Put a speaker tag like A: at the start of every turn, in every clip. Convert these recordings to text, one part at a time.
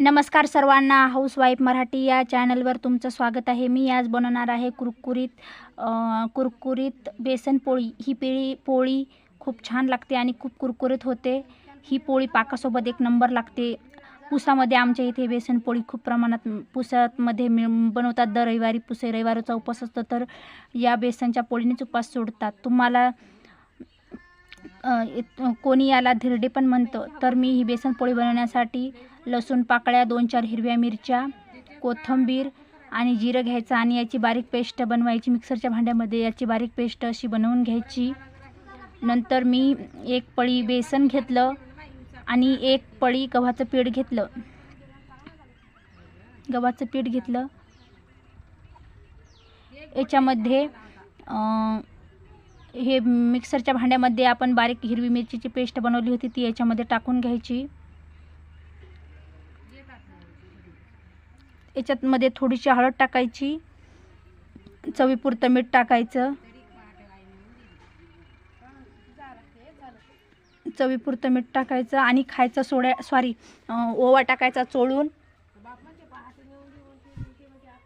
A: नमस्कार सर्वांना. हाऊसवाईफ मराठी या चॅनलवर तुमचं स्वागत आहे. मी आज बनवणार आहे कुरकुरीत कुरकुरीत बेसन पोळी. ही पिळी पोळी खूप छान लागते आणि खूप कुरकुरीत होते. ही पोळी पाकासोबत एक नंबर लागते. पुसामध्ये आमच्या इथे बेसन पोळी खूप प्रमाणात पुसामध्ये मिळ बनवतात. दर रविवारी पुसे रविवारचा उपास असतो तर या बेसनच्या पोळीनेच उपास सोडतात. तुम्हाला कोणी याला धिरडे पण म्हणतं तर मी ही बेसन पोळी बनवण्यासाठी लसूण पाकळ्या दोन चार हिरव्या मिरच्या कोथिंबीर आणि जिरं घ्यायचं आणि याची बारीक पेस्ट बनवायची. मिक्सरच्या भांड्यामध्ये याची बारीक पेस्ट अशी बनवून घ्यायची. नंतर मी एक पळी बेसन घेतलं आणि एक पळी गव्हाचं पीठ घेतलं. गव्हाचं पीठ घेतलं. याच्यामध्ये हे मिक्सरच्या भांड्यामध्ये आपण बारीक हिरवी मिरचीची पेस्ट बनवली होती ती याच्यामध्ये टाकून घ्यायची. याच्यातमध्ये थोडीशी हळद टाकायची चवीपुरतं मीठ टाकायचं. चवीपुरतं मीठ टाकायचं आणि खायचं सोड्या सॉरी ओवा टाकायचा चोळून.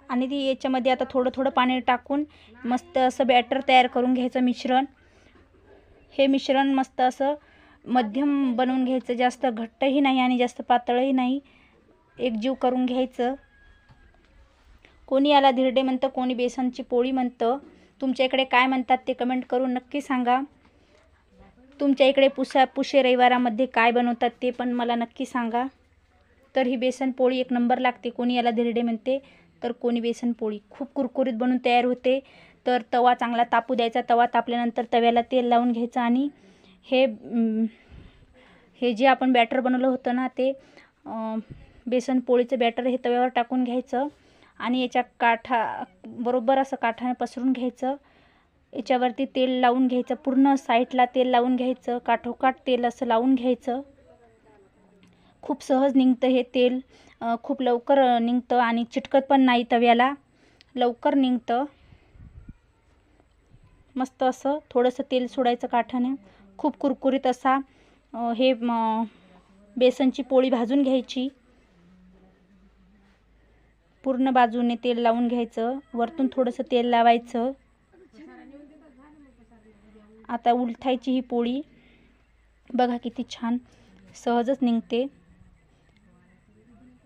A: आणि ती याच्यामध्ये आता थोडं थोडं पाणी टाकून मस्त असं बॅटर तयार करून घ्यायचं मिश्रण. हे मिश्रण मस्त असं मध्यम बनवून घ्यायचं. जास्त घट्टही नाही आणि जास्त पातळही नाही. एकजीव करून घ्यायचं. कोणी याला धिरडे म्हणतं कोणी बेसनची पोळी म्हणतं. तुमच्या इकडे काय म्हणतात ते कमेंट करून नक्की सांगा. तुमच्या इकडे पुसा पुशे रविवारामध्ये काय बनवतात ते पण मला नक्की सांगा. तर ही बेसन पोळी एक नंबर लागते. कोणी याला धिरडे म्हणते तर कोणी बेसन पोळी. खूप कुरकुरीत बनून तयार होते. तर तवा चांगला तापू द्यायचा. तवा तापल्यानंतर तव्याला तेल लावून घ्यायचं आणि हे हे जे आपण बॅटर बनवलं होतं ना ते बेसनपोळीचं बेसन पोळीचं बॅटर हे तव्यावर टाकून घ्यायचं आणि याच्या काठा बरोबर असं काठाने पसरून घ्यायचं. याच्यावरती तेल लावून घ्यायचं. पूर्ण साईडला तेल लावून घ्यायचं. काठोकाठ तेल असं लावून घ्यायचं. खूप सहज निघतं हे तेल. खूप लवकर निघतं आणि चिटकत पण नाही तव्याला. लवकर निघतं. मस्त असं थोडंसं तेल सोडायचं काठाने. खूप कुरकुरीत असा हे बेसनची पोळी भाजून घ्यायची. पूर्ण बाजूने तेल लावून घ्यायचं. वरतून थोडंसं तेल लावायचं. आता उलथायची ही पोळी. बघा किती छान सहजच निघते.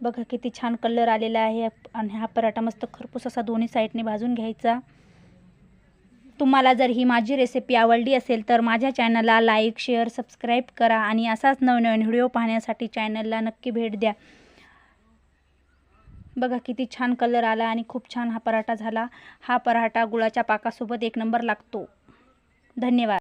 A: बघा किती छान कलर आलेला आहे. आणि हा पराठा मस्त खरपूस असा दोन्ही साईडने भाजून घ्यायचा. तुम्हाला जर ही माझी रेसिपी आवडली असेल तर माझ्या चॅनलला लाईक शेअर सबस्क्राईब करा आणि असाच नवनवीन व्हिडिओ पाहण्यासाठी चॅनलला नक्की भेट द्या. बघा किती छान कलर आला आणि खूप छान हा पराठा झाला. हा पराठा गुळाच्या पाकासोबत एक नंबर लागतो. धन्यवाद.